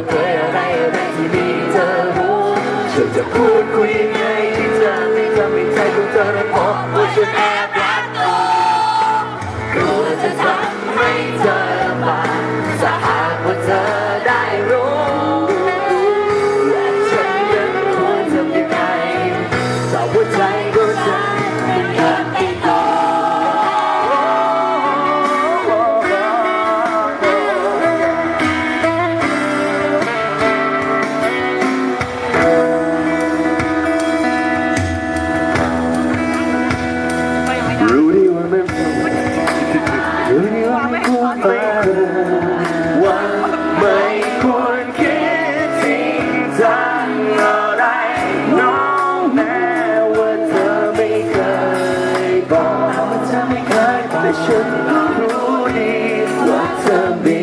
ดเผยอะไรอะไรที่มีเธอรู้ฉันจะพูดคุยไงที่เธอไม่ทำให้ใจของเธอระพบว่าฉันแอบรักเธอกลัวจะทำให้เธอลำบากถ้าหากว่าเธอได้รู้และฉันยังควรทำยังไงสาวหัวใจก็จะ รู้ดีว่าไม่ควรไปว่าไม่ควรคิดจริงจังอะไรน้องแม้ว่าเธอไม่เคยบอกว่าเธอไม่เคยบอกแต่ฉันรู้ดีว่าเธอมี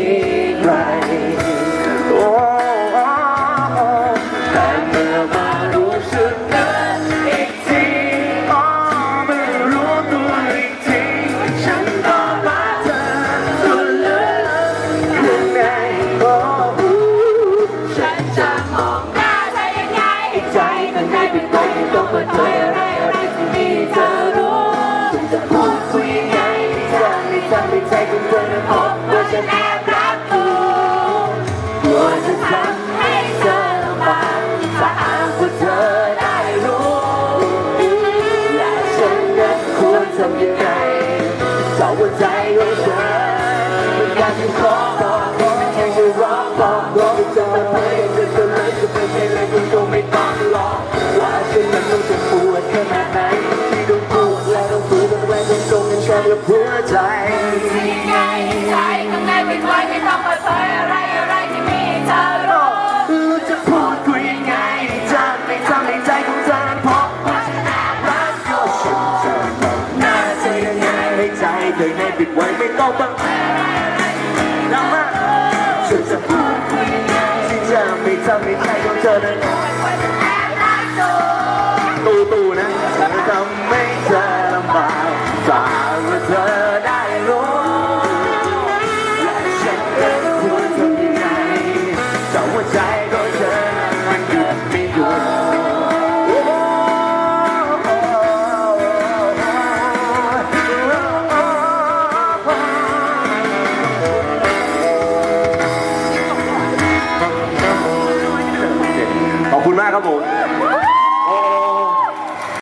ใจของเธอนั้นพบว่าฉันแอบรักอยู่กลัวจะทำให้เธอลำบากถ้าหากว่าเธอได้รู้ และฉันนั้นควรทำยังไงถ้าว่าใจของเธอมันอยากจะขอบอกขอแค่ร้องบอกบอกให้เธอมาเพลงเธอ กับหัวใจยังไงใจข้างในเป็นไว้ไม่ต้องเปิดเผยอะไรอะไรที่มีเธอรู้รู้จะพูดคุยยังไงจะไม่ทำให้ใจของเธอนั้นพบว่าฉันแอบรักอยู่ฉันจะทำหน้าเธอยังไงให้ใจเธอในปิดไว้ไม่ต้องบังคับดังมากฉันจะพูดคุยยังไงที่จะไม่ทำให้ใจของเธอนั้น Acabou.